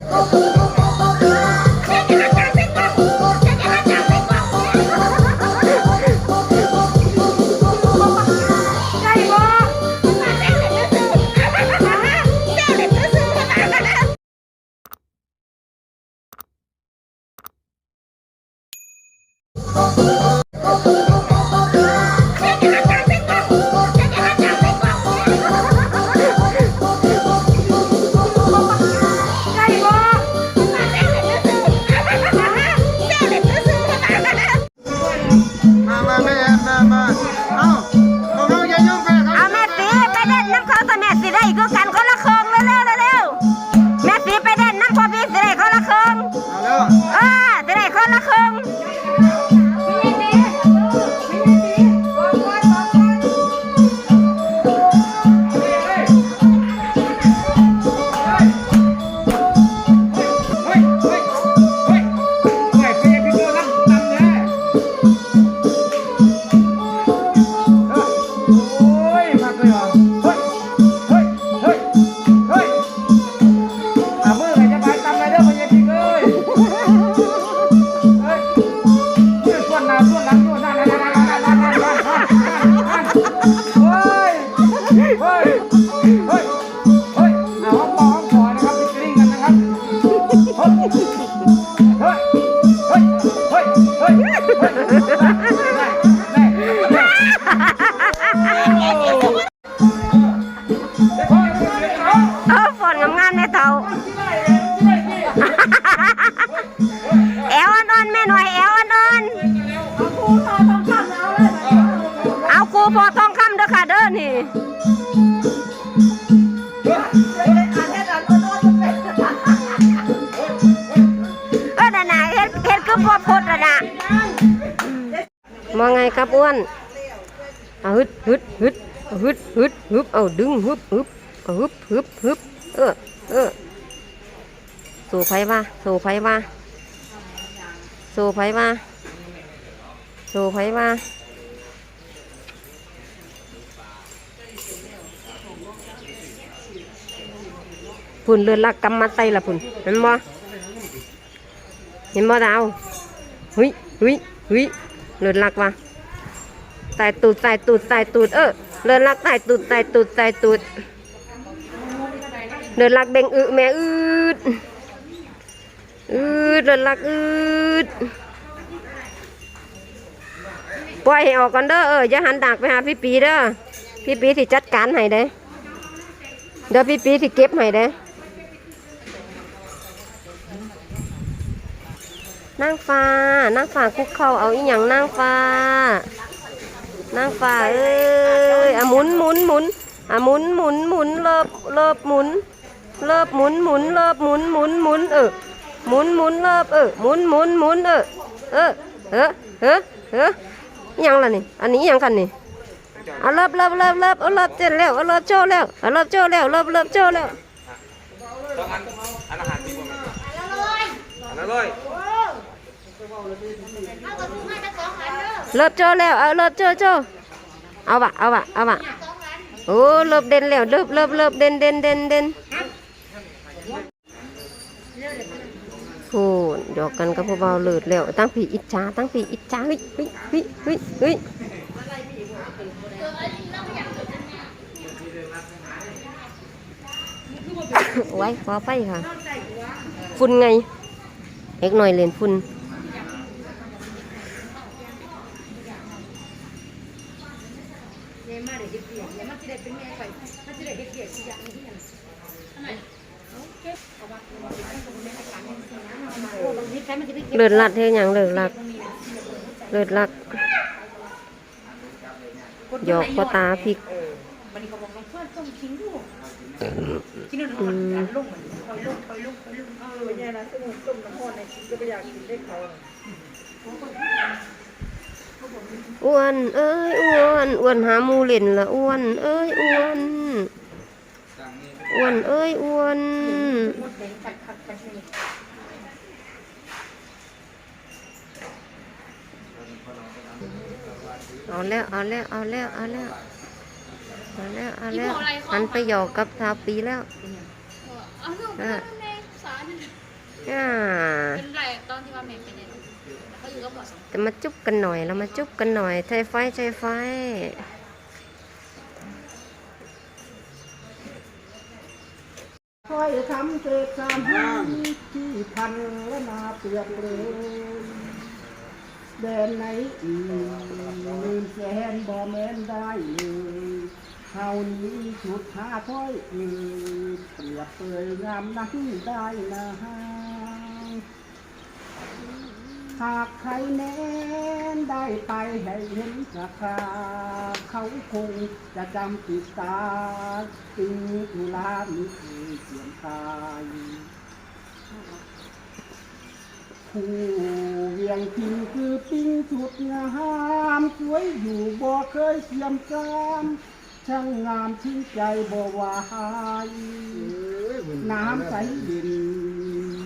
Oh, ครับอ้วนเอาฮึดฮึดฮึดฮึดฮึดฮึบเอาดึงฮึบฮึบเอาฮึบฮึบฮึบเออเออสู่ไผว่าสู่ไผว่าสู่ไผว่าสู่ไผว่าพุ่นเลือนลักกำมัดไตละพุ่นเห็นบ่เห็นบ่ดาวหุยหุยหุยเลือนลักว่ะ ใส่ตูดใส่ตูดใส่ตูดเออเลือนลักใส่ตูดใส่ตูดใส่ตูดเลือนลักเบ่งอึแม่อืดอืดเลือนลักอืดปล่อยให้ออกก่อนเด้อเอออย่าหันดากไปหาพี่ปีเด้อพี่ปีที่จัดการให้เด้เดี๋ยวพี่ปีที่เก็บให้เด้นางฟ้านางฟ้าคุกเข่าเอาอีหยังนางฟ้า นางฟ้าเอ้ยอะหมุนหมุนหมุนอะหมุนหมุนหมุนเลิบเลิบหมุนเลิบหมุนหมุนเลิบหมุนหมุนหมุนเออหมุนหมุนเลิบเออหมุนหมุนหมุนเออเออเออเออเอออิหยังล่ะนี่อันนี้อิหยังกันนี่เอาเลิบเลิบเลิบเลิบเอาเลิบเจ็ดแล้วเอาเลิบโชว์แล้วเอาเลิบโชว์แล้วเลิบเลิบโชว์แล้วอันอาหารดีกว่าไหมอันละร้อย เลิบโจแล้วเอาเลิบโจโจเอาวะเอาวะเอาวะโอ้เลิบเด่นแล้วเลิบเลิบเลิบเด่นเด่นเด่นเด่นพูนหยอกกันกับผู้เบาเลิศแล้วตั้งผีอิจฉาตั้งผีอิจฉาเฮ้ยเฮ้ยเฮ้ยเฮ้ยเฮ้ยไว้ขอไปค่ะฝุ่นไงเล็กหน่อยเลนฝุ่น เลือดลัดเท่ยังเลือดลัดเลือดลัดหยอกพ่อตาพริกอืมอ้วน เอ้ยอ้วนอ้วนหาหมูเล่นละอ้วน เอ้ยอ้วนอ้วนเอ้ยอ้วน เอาแล้วเอาแล้วเอาแล้วเอาแล้วเอาแล้วเอาแล้วหันไปหยอกกับทาปีแล้วเอาลูกไปเออทำในสารอ่าเป็นไรตอนที่ว่าแม่เป็นเนี่ยแล้วก็อยู่กับพ่อสองจะมาจุ๊บกันหน่อยเรามาจุ๊บกันหน่อยไทยไฟไทยไฟคอยทำเศษสามห้างที่พันและนาเปลือกเลย แดนไหนอีกลืมแสนบ่แม่นได้เลยเท่านี้ชุดหาถ้อยอ่ยเปรียบเปยงามนักได้นะหากใครแม้นได้ไปให้เห็นราคาเขาคงจะจำติดตาจึงตุลามิเคยเปลี่ยนตาย ผู้เวียงพิงคือปิ้งสุดงามสวยอยู่บ่เคยเทียมจามช่างงามชื่นใจบ่วายน้ำใสดิน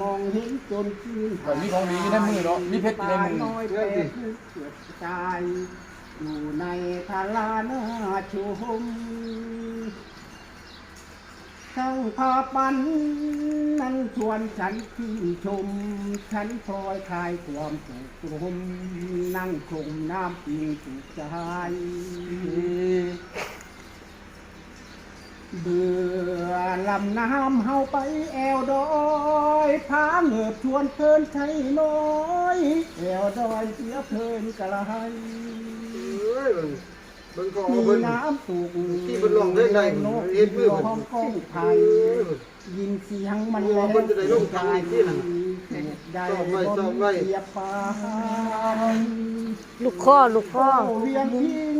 มองเห็นจนชื่นแบบนี้ของดีในมือเนาะมีเพชรอยู่ในมือน้อยแต่คือเกิดใจอยู่ในทารานาชม ช่างพาปัน นั้นชวนฉันชื่นชม ฉันพลอยคลายความสุขลมนั่งชมน้ำปิงสุขใจเบื่อลำน้ำเฮาไปแอวดอยพาเงือบชวนเพลินไทยน้อย แอวดอยเสียเพลินกะไร เอ้ยเบิ่งเบิ่งของมีเบิ่งน้ำสุกที่เพิ่นรองเพลงได้นกเฮ็ดมือห้องกล้องไทยยินเสียงมันโอ้เพิ่นจะได้ลงทางนี้ที่นั่น ได้ซ่อมไว้ซ่อมไว้ เสียปานลูกข้อลูกข้อ เวียงพิง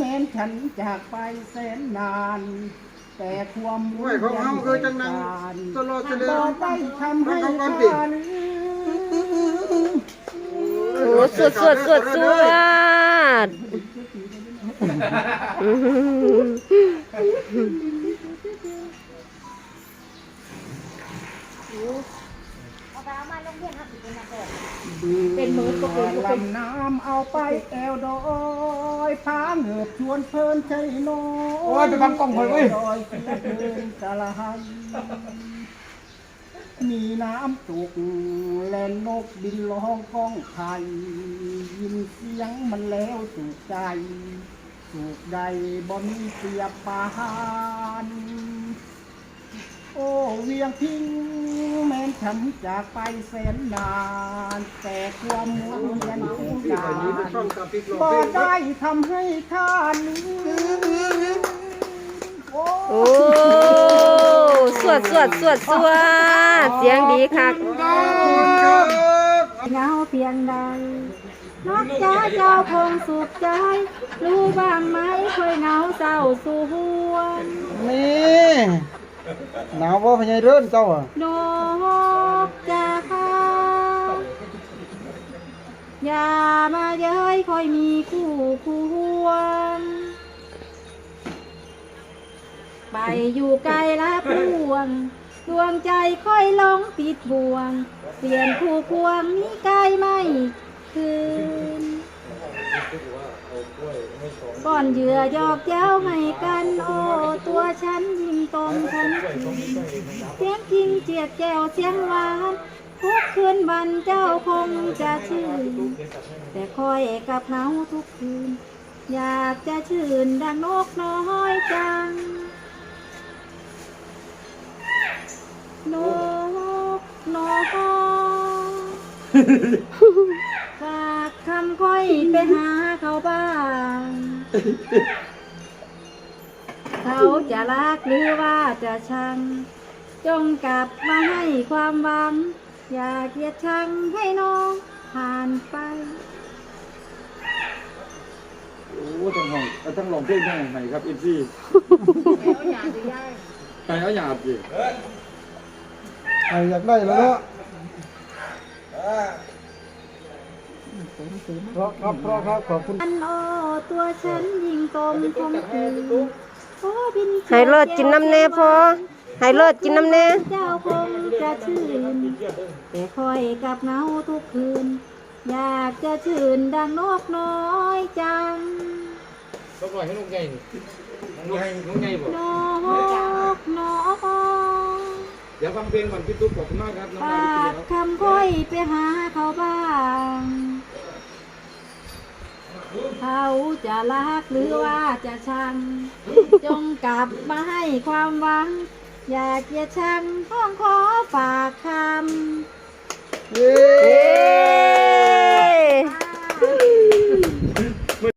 แม้นฉันจากไปแสนนาน แต่ความโอ้ยของเฮาคือจังนั้นตลอดเสด็จ บ่ได้ทำให้ของทเขาความผิดานโอ้สวดสวดสวดสวด เป็นมือก็เป็นลำน้ำเอาไปแอวดอยพาเหงือบชวนเพลินใจน้อยโอ้ยไปบังกล้องข่อยเว้ยแวดอยเสียเพลินกะละหัน มีน้ำตกและนกบินร้องก้องไทยยินเสียงมันแล้วสุขใจ สุขใดบ่มีเสียปานโอ้เวียงพิงแม้นฉันจากไปแสนนาน แต่ความมุนเวียนของกานปฟังรบ่ได้ทำให้ท่านโอ้ สวดสวดสวดสวดเสียงดีคักเหงาเพียงใดนอกจากเจ้าคงสุขใจ รู้บ้างไหมเคยเหงาเศร้าสู่หวนนี่หนาวบ่พญายเดินเจ้าอะนกจากเขาอย่ามาเย้ยคอยมีคู่ควร ไปอยู่ไกลละพวง ดวงใจค่อยลงติดบ่วง เปลี่ยนคู่ควงนี้ไกลไม่คืนก่อนเหยื่อยอกเย้าให้กันโอ้ตัวฉันยิ่งตมทันทีเสียงพิงเจียดแก้วเสียงหวานทุกคืนวันเจ้าคงจะชื่น แต่คอยกับเหงาทุกคืน อยากจะชื่นดังนกน้อยจัง นกนกฝากคำค่อยไปหาเขาบ้าง เขาจะรักหรือว่าจะชัง จงกลับมาให้ความหวัง อย่าเกลียดชังให้น้องผ่านไป โอ้ต้องห้องเอาทั้งร้องเพลงทั้งไหนครับเอ็นซีไปเอาหยาบสิ ใครอยากได้แล้วเนาะเพราะครับเพราะครับขอบคุณอันโอตัวฉันยิงตมคงคืนโอ้บินให้เลิศกินน้ำแน่พอให้เลิศกินน้ำแน่เจ้าคงจะชื่นแต่คอยกับเหงาทุกคืน อยากจะชื่นดังนกน้อยจังต้องปล่อยให้ลูกใหญ่นี่ลูกใหญ่ลูกใหญ่บ่นกนก เดี๋ยวฟังเพลงก่อนพี่ตุ๊กขอบคุณมากครับน้องนาฝาวิกคำค่อยไปหาเขาบ้าง เขาจะรักหรือว่าจะชัง จงกลับมาให้ความหวัง อยากจะชังพ้องขอฝากคำ